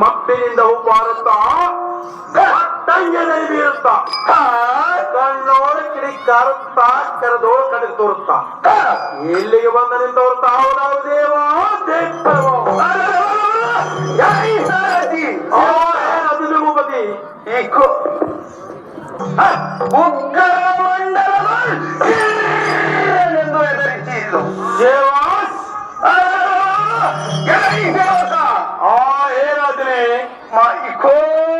ಮಬ್ಬಿನಿಂದ ಹೋಗಬಾರತ್ತ? ತಂಗದಲ್ಲಿ ಬೀರುತ್ತ? ಕಣ್ಣೋಡ ಕಿಡಿ ಕರುತ್ತ ಕರೆದೋಳು ಕಡೆ ತೋರುತ್ತ ಇಲ್ಲಿಗೆ ಬಂದ ನಿಂತವರು ತಾವು ದೇವ ಅದು ಭೂಪತಿ ಇಕೋ ಮಂಡಲದೋ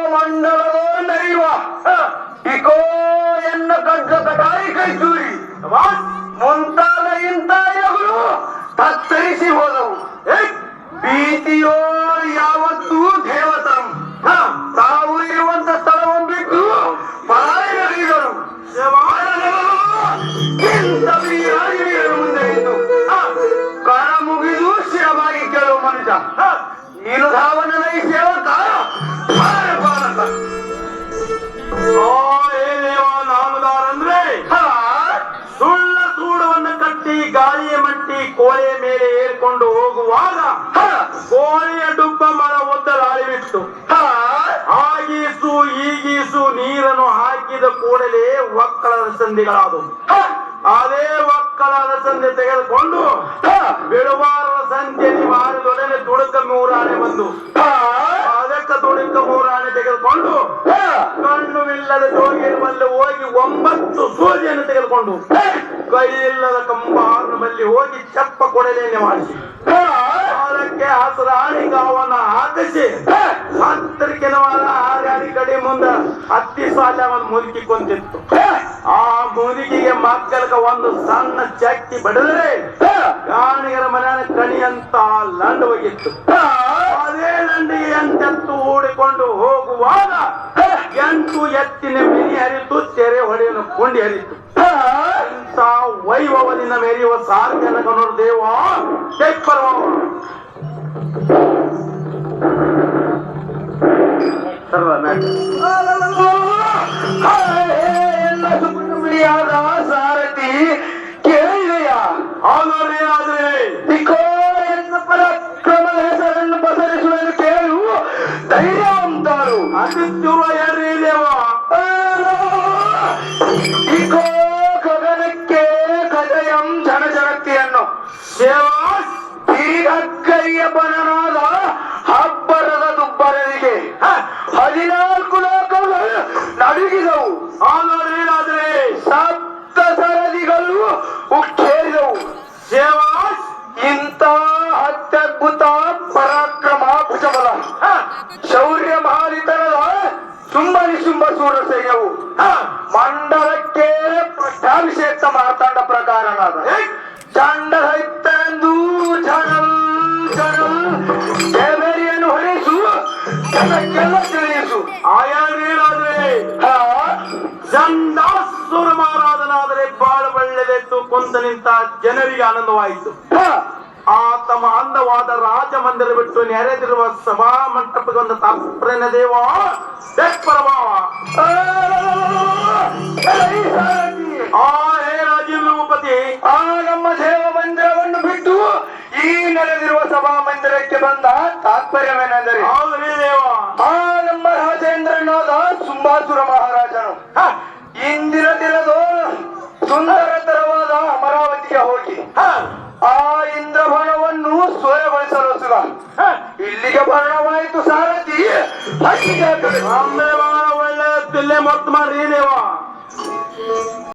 ಗಾಳಿಯ ಮಟ್ಟಿ ಕೋಳೆಯ ಮೇಲೆ ಏರ್ಕೊಂಡು ಹೋಗುವಾಗ ಕೋಳಿಯ ಡುಬ್ಬ ಮರ ಹಾ ಆಗೀಸು ಈಗೀಸು ನೀರನ್ನು ಹಾಕಿದ ಕೂಡಲೇ ಒಕ್ಕಳದ ಸಂಧಿಗಳಾದವು. ಅದೇ ಒಕ್ಕಳದ ಸಂಧಿ ತೆಗೆದುಕೊಂಡು ಬಿಡುವಾರ ಸಂಧಿಯಲ್ಲಿ ಮಾರಿದೊಡನೆ ತುಡುಕ ಮೂರಾಣೆ ಬಂದು. ಅದಕ್ಕೆ ತುಡುಕ ಮೂರಾಣೆ ತೆಗೆದುಕೊಂಡು ಹ, ಜೋಗಿಯಲ್ಲಿ ಹೋಗಿ ಒಂಬತ್ತು ಸೂಜಿಯನ್ನು ತೆಗೆದುಕೊಂಡು ಇಲ್ಲದ ಕೈಯಿಲ್ಲದ ಕಂಬಾರನಲ್ಲಿ ಹೋಗಿ ಚಪ್ಪ ಕೊಡಲೇನೆ ಮಾಡಿಸಿ. ಹ, ಅದಕ್ಕೆ ಹಸರಾಣಿಗಾವನ್ನ ಹಾಕಿಸಿ. ಹತ್ತರಿಕೆನವಾದ ಆರ್ಯಾಡಿ ಕಡೆ ಮುಂದ ಹತ್ತಿ ಸಾಲ ಅವನು ಮುದುಕಿ ಕೊಂತಿತ್ತು. ಆ ಮುದುಕಿಗೆ ಮಕ್ಕಳಿಗೆ ಒಂದು ಸಣ್ಣ ಚಕ್ಕಿ ಬಡಿದರೆ ಕಾಣಿಗರ ಮನೆಯ ಕಣಿ ಅಂತ ಲಂಡ್ ಹೋಗಿತ್ತು ಅದೇ ಲಂಡಿಗೆ ಎಂಟೆತ್ತು ಓಡಿಕೊಂಡು ಹೋಗುವಾಗ ಎಂಟು ಎತ್ತಿನ ಮಿನಿ ಹರಿತು ತೆರೆ ಹೊಡೆಯನ್ನು ಕೊಂಡಿ ಹರಿತು. ಇಂಥ ವೈಭವದಿಂದ ಮೆರೆಯುವ ಸಾರ್ವಜನಿಕನೋರು ದೇವ. ತೆಪ್ಪರವ ಎಲ್ಲ ಧೈರ್ಯವಂತರು ಅತಿಥ್ಯುವ ಹೇಳ್ರಿ ದೇವ ಇಕೋ ಗಗನಕ್ಕೆ ಗಜಯಂ ಜನಶಕ್ತಿಯನ್ನು ದೇವಾಸ್ ಬನನಾದ ಹಬ್ಬರದ ದುಬ್ಬರರಿಗೆ. ಹದಿನಾಲ್ಕು ಲೋಕಗಳು ನಡುಗಿದವು. ಅವರೇನಾದ್ರೆ ಸೈನ್ಯವು ಮಂಡಲಕ್ಕೆ ಪಟ್ಟಾಭಿಷೇಕ ಮಾತಾಂಡ ಪ್ರಕಾರ ಚಂಡ ಸೈತನೆಂದು ಜನಲ್ ಜನಲ್ ದೇವರಿಯನ್ನು ಹೊರಿಸು ಜನಕ್ಕೆಲ್ಲ ತಿಳಿಯಿಸು ಆಯಾರೇನಾದ್ರೆ ಚಂದಾಸುರ ಮಹಾರಾಜನಾದರೆ ಬಾಳ ಒಳ್ಳೆಯದೆಂದು ಕೊಂತ ನಿಂತ ಜನರಿಗೆ ಆನಂದವಾಯಿತು. ಹಾ, ಆ ತಮ್ಮ ಅಂದವಾದ ರಾಜ ಮಂದಿರ ಬಿಟ್ಟು ನೆರೆದಿರುವ ಸಭಾ ಮಂಟಪಕ್ಕೆ ಒಂದು ತಾತ್ಪರ್ಯನ ದೇವ. ಪ್ರಭಾವ ಆ, ಹೇ ಆ ನಮ್ಮ ದೇವ ಮಂದಿರವನ್ನು ಬಿಟ್ಟು ಈ ನೆಲೆದಿರುವ ಸಭಾ ಮಂದಿರಕ್ಕೆ ಬಂದ ತಾತ್ಪರ್ಯವೇನೆಂದರೆ? ಹೌದ್ರಿ ದೇವ. ಆ ನಮ್ಮ ರಾಜೇಂದ್ರನಾದ ಸುಂಬಾಸುರ ಮಹಾರಾಜನು. ಹಾ ಇಂದಿನ ದಿನದ ಸುಂದರತರವಾದ ಅಮರಾವತಿಗೆ ಹೋಗಿ. ಇಲ್ಲಿಗೆ ಭರಣವಾಯಿತು ಸಾರಥಿ ಹಕ್ಕಿಗೆ. ಒಳ್ಳೆ ತಿಲ್ಲೆ ಮೊತ್ತ ಮಾಡ್ರಿ ದೇವ